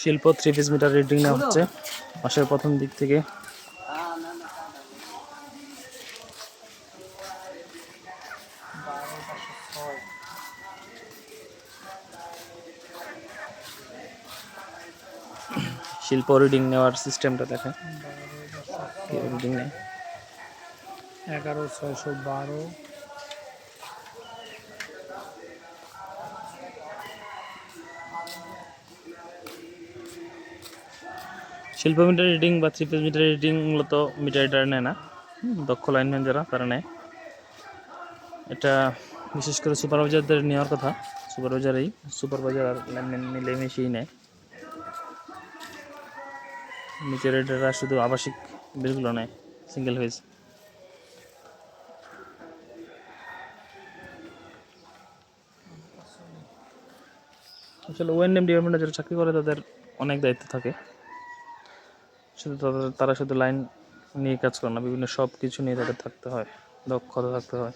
শিল্প three piece meter reading নেওয়া হচ্ছে। মাসের প্রথম দিক থেকে। শিল্প রিডিং নেওয়ার সিস্টেমটা দেখেন রিডিং নেয় এগারো ছয়শো বারো। শিল্প মিটার রিডিং বা থ্রি পিস মিটার রিডিং মূলত মিটার রিডার নেয় না। দক্ষ লাইনম্যান যারা তারা নেয়। এটা বিশেষ করে সুপারভাইজারদের নেওয়ার কথা। সুপারভাইজারই সুপারভাইজার আর লাইনম্যান মিলে মিশিয়ে নেয়। মিটার রিডাররা শুধু আবাসিক বিলগুলো নেয় সিঙ্গেল হুইজ আসলে ওএনএম ডিপার্টমেন্টে যারা চাকরি করে তাদের অনেক দায়িত্ব থাকে। শুধু তারা শুধু লাইন নিয়ে কাজ করে না, বিভিন্ন সব কিছু নিয়ে তাদের থাকতে হয়, দক্ষতা থাকতে হয়।